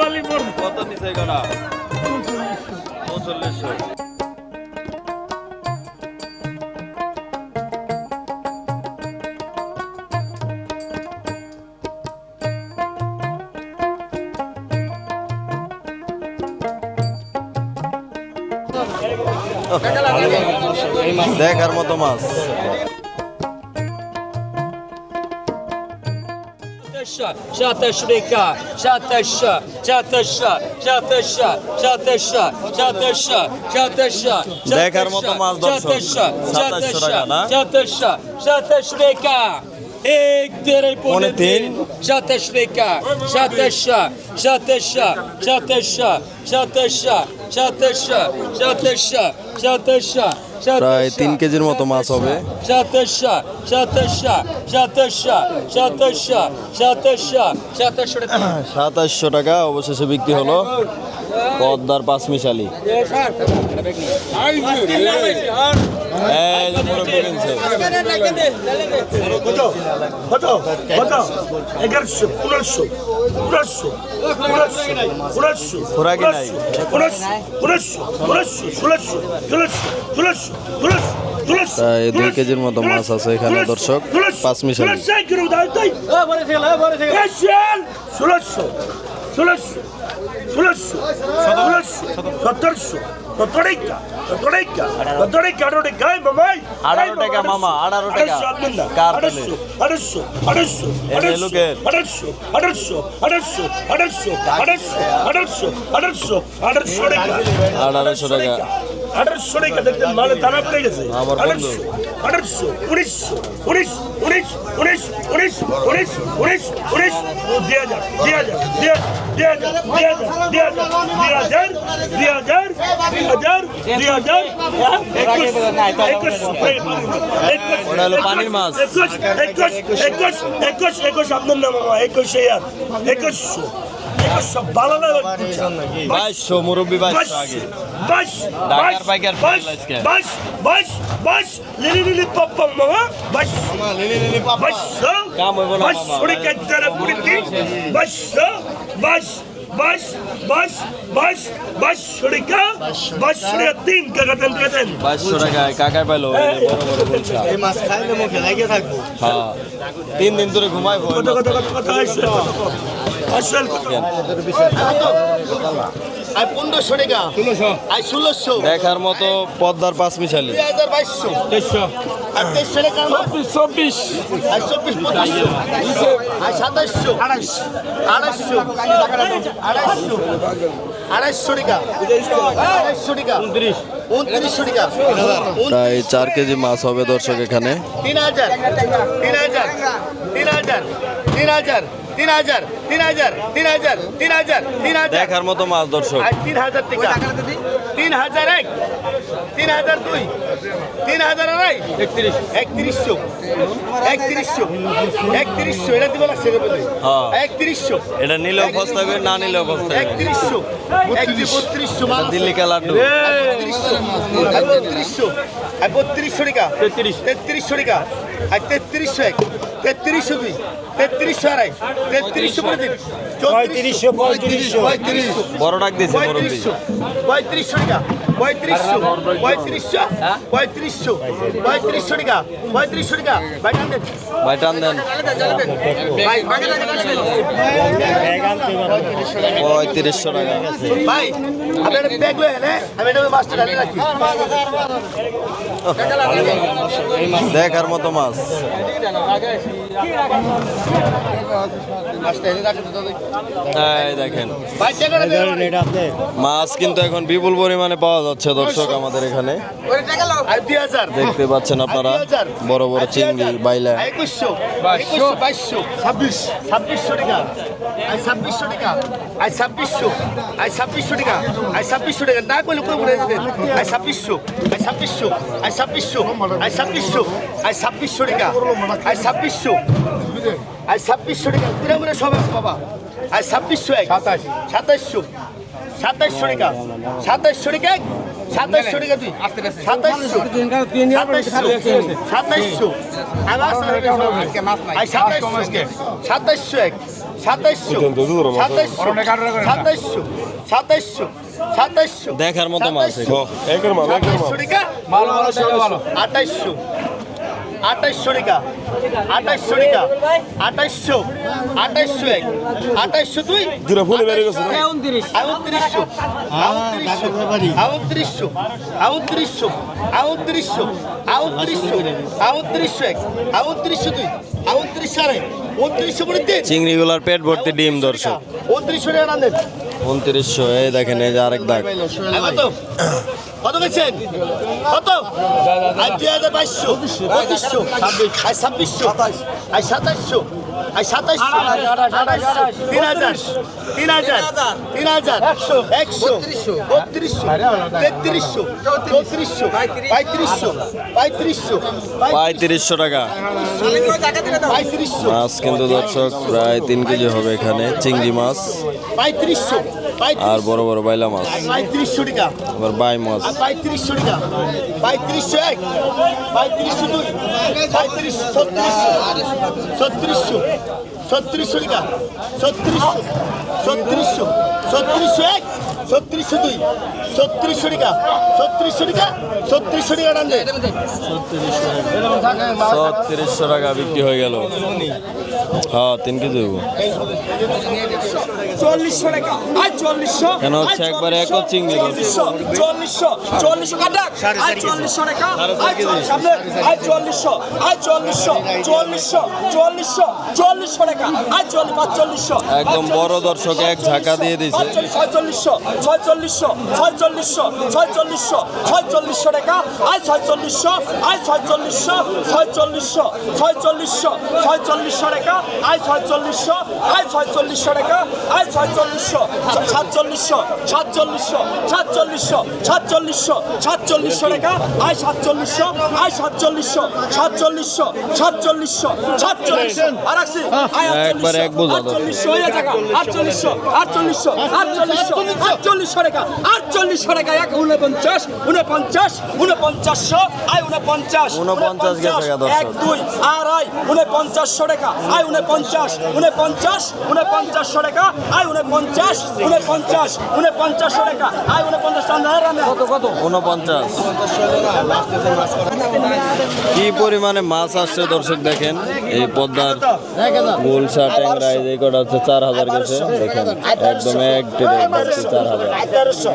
বালি পড়বে কত নিচে দেখার মতো মাছ। çatışa, çatışrika, çatışa, çatışa, çatışa, çatışa, çatışa, çatışa, দেখার মতো মাছ দর্শক সাতাশ টাকা çatışa, çatışrika. Ektere ponetin, çatışrika, çatışa, çatışa, çatışa, çatışa, çatışa, çatışa, çatışa, প্রায় তিন কেজির মতো মাছ হবে। সাতাশশো টাকা অবশেষে বিক্রি হলো পদ্মার পাঁচমিশালি ষোলোশো ষোলোশো ষোলোশো প্রায় দুই কেজির মতো মাছ আছে এখানে দর্শক পাঁচ মিশালি ষোলোশো ষোলোশো ষোলোশো সতেরোশো আঠারোশো টাকা দেখতেন মালে তারা পড়ে গেছে আমার বন্ধু। আঠারোশো আঠারোশো উনিশশো উনিশ উনিশ উনিশ উনিশ উনিশ উনিশ। দুই হাজার দুই হাজার দুই হাজার দুই হাজার দুই হাজার দুই হাজার দুই হাজার দুই হাজার একুশ পানির মাছ। একুশ একুশ একুশ একুশ একুশ আপনার নাম আমার একুশ হাজার একুশশো বাইশশো মুরব্বী বাইশশো আগে ঢাকার পাইকার বাইশ বাইশ তিন দিন ধরে ঘুমাইবো দেখার মতো পদ্মার পাঁচ মিশালি। চব্বিশ সাতাশশো। আড়াইশ। আড়াইশো আড়াইশো আড়াইশো টাকা। আড়াইশো টাকা। উনত্রিশ। উনত্রিশশো টাকা। প্রায় চার কেজি মাছ হবে দর্শক এখানে। তিন হাজার তিন হাজার। তিন হাজার। তিন হাজার। তিন হাজার। তিন হাজার তিন হাজার তিন হাজার তিন হাজার দেখার মতো মাছ দর্শক। তিন হাজার টাকা। তিন হাজার এক তিন হাজার দুই তিন হাজার আড়াই। একত্রিশ। একত্রিশশো একত্রিশশো একত্রিশশো এটা দিব লাগছে হ্যাঁ। একত্রিশশো। এটা নিলেও ফস্তাবে না নিলেও ফস্তাবে একত্রিশশো একত্রিশ বত্রিশশো মাল। দিল্লি কালাড্ডু বত্রিশশো বত্রিশশো টাকা। তেত্রিশ। তেত্রিশশো টাকা। আর তেত্রিশশো এক। তেত্রিশশো দুই তেত্রিশশো আড়াই তেত্রিশশো করে দিন পঁয়ত্রিশশো পঁয়ত্রিশশো। পঁয়ত্রিশশো। বড় ডাক দিয়েছে পঁয়ত্রিশশো পঁয়ত্রিশশো টাকা পঁয়ত্রিশশো পঁয়ত্রিশশো পঁয়ত্রিশশো পঁয়ত্রিশশো টাকা পঁয়ত্রিশশো টাকা। ভাই টান দেন। ভাই টান দেন। পঁয়ত্রিশশো টাকা। ভাই আপনি একটা ব্যাগ লয়ে এলে আমি এটা ঢালে রাখি দেখার মতো মাছ। মাছ কিন্তু এখন বিপুল পরিমাণে পাওয়া যাচ্ছে দর্শক আমাদের এখানে। দেখতে পাচ্ছেন আপনারা, বড় বড় চিংড়ি, বাইলা। ছাব্বিশশো টাকা। ছাব্বিশশো টাকা। আই ছাব্বিশশো আই ছাব্বিশশো টাকা। আই ছাব্বিশশো টাকা। না করলে কোনো বলে দেবেন আই ছাব্বিশশো। আই ছাব্বিশশো। আই ছাব্বিশশো আই ছাব্বিশশো আই ছাব্বিশশো টাকা আই ছাব্বিশশো আই ছাব্বিশশো টাকা। পুরো সব আছে বাবা? আই ছাব্বিশশো এক সাতাশ। সাতাশশো সাতাশশো টাকা সাতাশশো টাকা এক সাতাশশো টাকা তুই সাতাশশো সাতাশশো। সাতাশশো সাতাশশো এক সাতাইশশো সাতাইশশো সাতাইশশো সাতাইশশো দেখার মতো মাছ আঠাইশশো আঠাইশশো টাকা। আঠাইশশো টাকা। আঠাইশশো। আঠাইশশো এক। আঠাইশশো দুই। দুটা ফুলে বেড়ে গেছে না? আউত্রিশশো। আউত্রিশশো। আউত্রিশশো। আউত্রিশশো। আউত্রিশশো। আউত্রিশশো। এক। আউত্রিশশো দুই। আউত্রিশশো আড়াই। উনত্রিশশো করে তিন চিংড়িগুলার পেট ভর্তি ডিম দর্শক। উনত্রিশশো টাকা উনত্রিশশো এই দেখেন এই যে আরেক দাগ কত বেছেন কত? আর দুই হাজার বাইশশো। পঁচিশশো। আর ছাব্বিশশো। আর সাতাশশো আর সাতাশশো তিন হাজার তিন হাজার তিন হাজার একশো বত্রিশশো। তেত্রিশশো চৌত্রিশশো পঁয়ত্রিশশো পঁয়ত্রিশশো পঁয়ত্রিশশো টাকা। পঁয়ত্রিশশো মাছ কিন্তু দর্শক প্রায় তিন কেজি হবে এখানে চিংড়ি মাছ পঁয়ত্রিশশো আর বড় বড় বাইলা মাছ। পঁয়ত্রিশশো টাকা। আবার বাই মাছ। পঁয়ত্রিশশো টাকা। পঁয়ত্রিশশো এক পঁয়ত্রিশশো দুই পঁয়ত্রিশশো ছত্রিশশো ছত্রিশশো। ছত্রিশশো টাকা। ছত্রিশশো ছত্রিশশো ছত্রিশশো এক ছত্রিশশো দুই ছত্রিশশো টাকা ছত্রিশশো টাকা ছত্রিশশো টাকা টান ছত্রিশশো টাকা বিক্রি হয়ে গেল। হ্যাঁ তিন কেজি চল্লিশশো টাকা। চল্লিশশো। কেন হচ্ছে একবারে এক চিংড়ি চল্লিশশো চল্লিশশো। চল্লিশশো কাটা চল্লিশশো টাকা। সামনে। আজ চল্লিশশো আজ চল্লিশশো চল্লিশশো চল্লিশশো চল্লিশশো টাকা। আজ চল্লিশ পাঁচচল্লিশশো। একদম বড় দর্শক এক ঝাঁকা দিয়ে দিছে ছয়চল্লিশশো ছয়চল্লিশশো ছয়চল্লিশশো ছয়চল্লিশশো ছয়চল্লিশশো টাকা। আজ ছয়চল্লিশশো আজ ছয়চল্লিশশো ছয়চল্লিশশো ছয়চল্লিশশো ছয়চল্লিশশো টাকা। আজ ছয়চল্লিশশো আজ ছয়চল্লিশশো টাকা। আজ ছয়চল্লিশশো সাতচল্লিশশো সাতচল্লিশশো সাতচল্লিশশো সাতচল্লিশশো সাতচল্লিশশো টাকা। আজ সাতচল্লিশশো আজ সাতচল্লিশশো সাতচল্লিশশো সাতচল্লিশশো সাতচল্লিশশো। আর রাখছি একবারে এক বোঝা। আটচল্লিশশো হয়ে টাকা আটচল্লিশশো আটচল্লিশশো আটচল্লিশশো আটচল্লিশশো টাকা আটচল্লিশশো টাকা এক উনপঞ্চাশ উনপঞ্চাশ উনপঞ্চাশশো আয় উনপঞ্চাশ উনপঞ্চাশ। এক দুই আড়াই উনপঞ্চাশশো টাকা আয় উনপঞ্চাশ উনপঞ্চাশ উনপঞ্চাশশো টাকা আয় উনপঞ্চাশ উনপঞ্চাশ উনপঞ্চাশশো টাকা আয় উনপঞ্চাশ কত কত? উনপঞ্চাশ কি পরিমাণে মাছ আসছে দর্শক দেখেন এই পদ্মার গুলশা ট্যাংরা এই কটা হচ্ছে চার হাজার গেছে দেখেন একদম এক টেরে ভর্তি চার হাজার সতেরোশো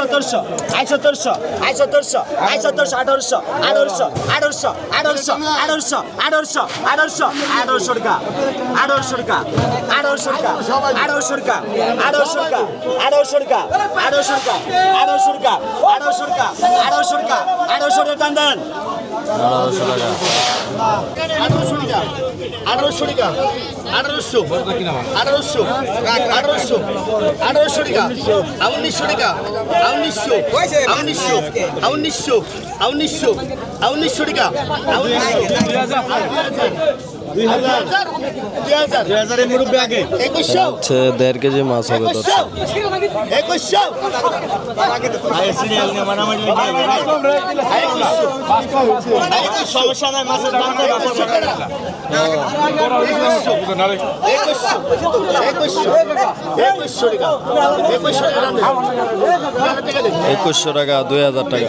সতেরোশো সতেরোশো সতেরোশো আই সতেরোশো আঠারোশো আঠারোশো আঠারোশো আঠারোশো আঠারোশো আঠারোশো আঠারোশো আঠারোশো টাকা আঠারোশো টাকা আঠারোশো টাকা আঠারোশো টাকা আঠারোশো টাকা আঠারোশো টাকা আঠারোশো টাকা আঠারোশো টাকা আঠারোশো টাকা আঠারোশো টাকা আঠারোশো টাকা টান দেন আঠারোশো টাকা। আঠারোশো টাকা। আঠারোশো টাকা। আঠারোশো। আঠারোশো। আঠারোশো। আঠারোশো টাকা। উনিশশো টাকা। উনিশশো উনিশশো উনিশশো উনিশশো উনিশশো টাকা। হচ্ছে দেড় কেজি মাছ হবে একুশশো টাকা দুই হাজার টাকা।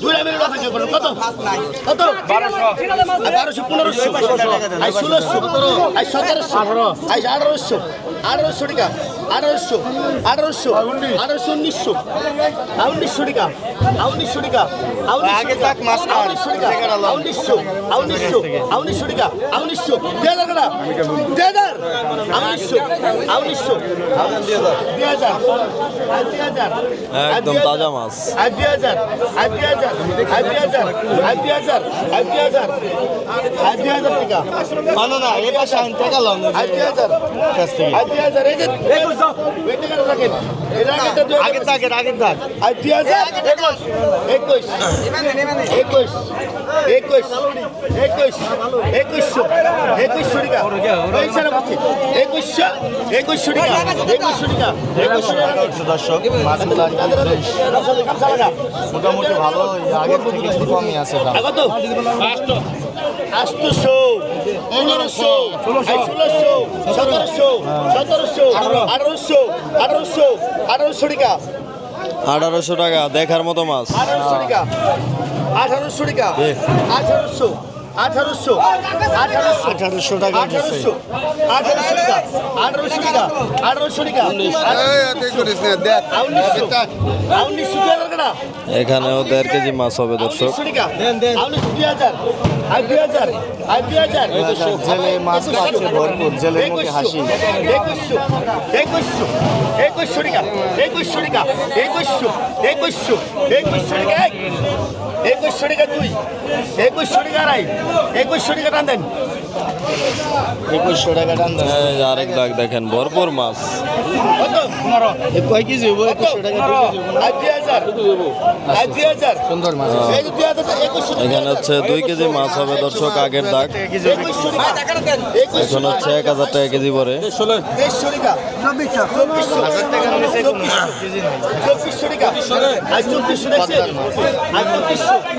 হাজার টাকা থেকে বলুন, কত? কত? বারোশো। পনেরোশো। আই ষোলোশো আই সতেরোশো। আই আঠারোশো। আঠারোশো টাকা। আঠারোশো। আঠারোশো। আঠারোশো উনিশশো। উনিশশো টাকা। উনিশশো টাকা। উনিশশো টাকা। উনিশশো উনিশশো উনিশশো টাকা। উনিশশো হাজার টাকা হাজার উনিশশো উনিশশো দুই হাজার দুই হাজার একদম তাজা মাছ। দুই হাজার দুই হাজার মানো না টাকা আগের দাগের আগের দাগ একুশ একুশ একুশ একুশ একুশশো একুশশো টাকা একুশশো একুশশো টাকা একুশশো টাকা একুশশো টাকা দর্শক মোটামুটি ভালো আগের থেকে একটু কমই আছে দাম। কত আটশো পনেরোশো ষোলোশো। সতেরোশো। সতেরোশো। আঠারোশো। আঠারোশো। আঠারোশো টাকা। আঠারোশো টাকা দেখার মতো মাছ। আঠারোশো টাকা। আঠারোশো টাকা। আঠারোশো। আঠারোশো। আঠারোশো। আঠারোশো টাকা আঠারোশো। আঠারোশো টাকা। আঠারোশো টাকা। আঠারোশো টাকা। উনিশশো উনিশশো টাকা এখানেও দেড় কেজি মাছ হবে দর্শক। জেলে মাছ পাচ্ছে ভরপুর জেলের মুখে হাসি। একুশশো টাকা দুই একুশশো টাকা আড়াই একুশশো টাকা টান দেন। একুশশো টাকা দাম দেন। আরেক দাগ দেখেন ভরপুর মাছ। কয় কেজি একুশশো টাকা সুন্দর মাছ হাজার একুশশো টাকা। এখানে হচ্ছে দুই কেজি মাছ হবে দর্শক আগের দাগ। এখন হচ্ছে এক হাজার টাকা কেজি পরে।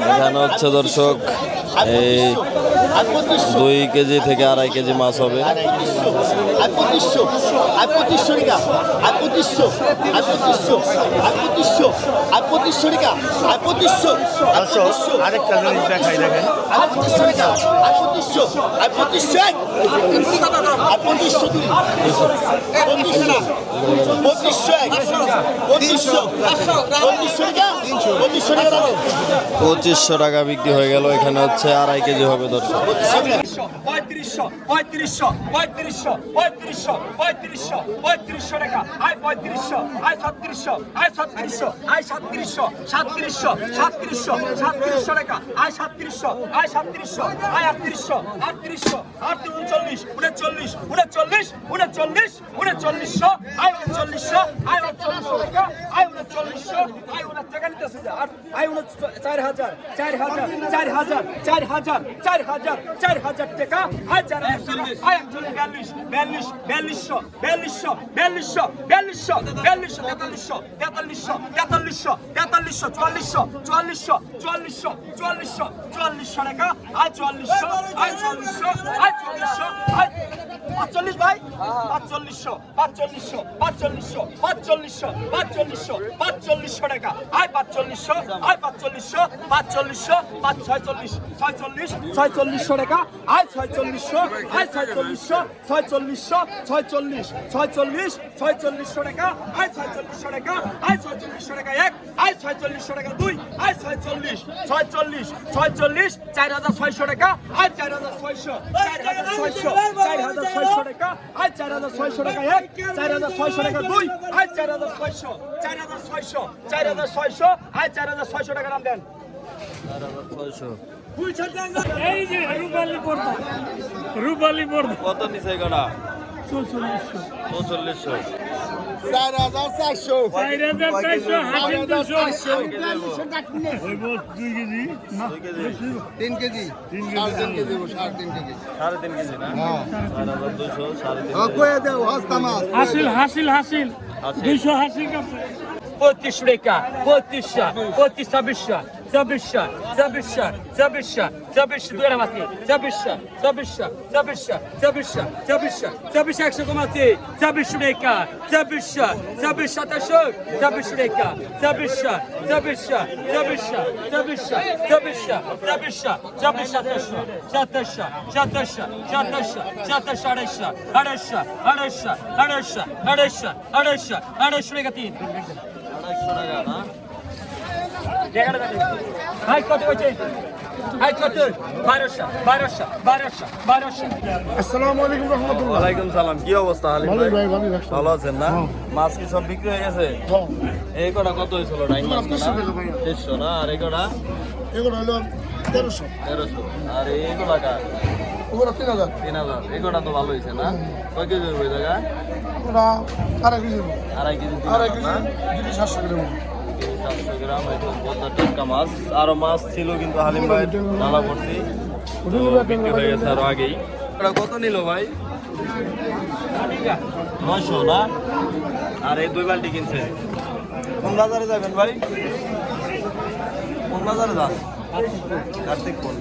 এখানে হচ্ছে দর্শক এই দুই কেজি থেকে আড়াই কেজি মাছ হবে। পঁচিশশো টাকা আরেকটা জিনিস দেখাই দেখেন পঁচিশশো বিক্রি হয়ে গেল এখানে হচ্ছে আড়াই কেজি হবে দর্শক। পঁয়ত্রিশশো পঁয়ত্রিশশো পঁয়ত্রিশশো পঁয়ত্রিশশো পঁয়ত্রিশশো পঁয়ত্রিশশো টাকা আয় পঁয়ত্রিশশো, আয় ছত্রিশশো আয় ছত্রিশশো, আয় সাতত্রিশশো সাতত্রিশশো সাতত্রিশশো সাতত্রিশশো টাকা আয় সাতত্রিশশো আয় সাতত্রিশশো, আয় আটত্রিশশো আটত্রিশশো আট উনচল্লিশ উনচল্লিশ উনচল্লিশ উনচল্লিশ, উনচল্লিশশো, আয় উনচল্লিশশো, আয় উনচল্লিশশো টাকা আয় উনচল্লিশশো আয় উনচল্লিশ আর আয় উনচ চার হাজার চার হাজার চার হাজার চার হাজার চার হাজার চার হাজার টাকা। হাজার আয় একচল্লিশ বিয়াল্লিশ বিয়াল্লিশ, বিয়াল্লিশশো বিয়াল্লিশশো বিয়াল্লিশশো বিয়াল্লিশশো বিয়াল্লিশশো, তেতাল্লিশশো তেতাল্লিশশো তেতাল্লিশশো তেতাল্লিশশো, চুয়াল্লিশশো চুয়াল্লিশশো চুয়াল্লিশশো চুয়াল্লিশশো চুয়াল্লিশশো টাকা। আয় চুয়াল্লিশশো আয় চুয়াল্লিশশো আয় চুয়াল্লিশশো, আয় পাঁচচল্লিশ ভাই? পাঁচচল্লিশশো পাঁচচল্লিশশো পাঁচচল্লিশশো পাঁচচল্লিশশো পাঁচচল্লিশশো পাঁচচল্লিশশো টাকা। আয় পাঁচচল্লিশশো আয় পাঁচচল্লিশশো পাঁচচল্লিশশো, পাঁচ ছয়চল্লিশ ছয়চল্লিশ, ছয়চল্লিশশো টাকা। আয় ছয়চল্লিশশো আয় ছয়চল্লিশশো ছয়চল্লিশশো, ছয়চল্লিশ ছয়চল্লিশ, ছয়চল্লিশশো টাকা। আয় ছয়চল্লিশশো টাকা, আয় ছয়চল্লিশশো টাকা এক, আয় ছয়চল্লিশশো টাকা দুই, আয় ছয়চল্লিশ ছয়চল্লিশ ছয়চল্লিশ, চার হাজার ছয়শো টাকা, আয় চার হাজার ছয়শো, চার হাজার ছয়শো, চার হাজার ছয়শো টাকা আয় চার হাজার ছয়শো টাকা এক চার হাজার ছয়শো টাকা দুই আয় চার হাজার ছয়শো চার হাজার ছয়শো চার হাজার ছয়শো আয় চার হাজার ছয়শো টাকা নাম দেন। এই যে রূপালী পর্দা রূপালী পর্দা। কত নিচে গড়া? চৌচল্লিশশো। চৌচল্লিশশো। চার হাজার চারশো। দুশো। তিন কেজি। সাড়ে তিন কেজি সাড়ে তিন কেজি। সাড়ে তিন কেজি না? দুশো সাড়ে তিন হস্তা মাছ। হাসিল হাসিল হাসিল। দুইশো হাসিল পঁয়ত্রিশ টাকা পঁয়ত্রিশশো পঁয়ত্রিশ ছাব্বিশশো। চব্বিশশো চব্বিশশো চব্বিশশো চব্বিশ দুই মাসি চব্বিশশো চব্বিশশো চব্বিশশো চব্বিশশো চব্বিশশো চব্বিশশো একশো কমাচ্ছি চব্বিশশো টাকা চব্বিশশো চব্বিশ সাতাশশো চব্বিশশো টাকা চব্বিশশো চব্বিশশো চব্বিশশো চব্বিশশো চব্বিশশো চব্বিশশো চব্বিশ সাতাশশো সাতাশশো সাতাশশো সাতাশশো সাতাশশো আড়াইশো আড়াইশো আড়াইশো আড়াইশো আড়াইশো আড়াইশো আড়াইশো টাকা তিন আড়াইশো টাকা না কি অবস্থা ভালো আছেন না? মাছ কি সব বিক্রি হয়ে গেছে? এই কটা কত হয়েছিল দেড়শো না? আর এই কটা? এগুলো হলো তেরোশো। তেরোশো। আর এই কটা ওগুলো তিন হাজার। তিন হাজার। এই তো ভালো হয়েছে না? কয় কেজি হবে জায়গা ওরা আড়াই কেজি। আড়াই কেজি আড়াই কেজি সাতশো গ্রাম। সাতশো মাছ আরও মাছ ছিল কিন্তু হালিম ভাই ঢালা করছি। তো বিক্রি হয়ে গেছে আরও আগেই। এটা কত নিল ভাই? নয়শো, না? আর দুই বালতি কিনছে। কোন বাজারে যাবেন ভাই? কোন বাজারে যান? কার্তিক কোন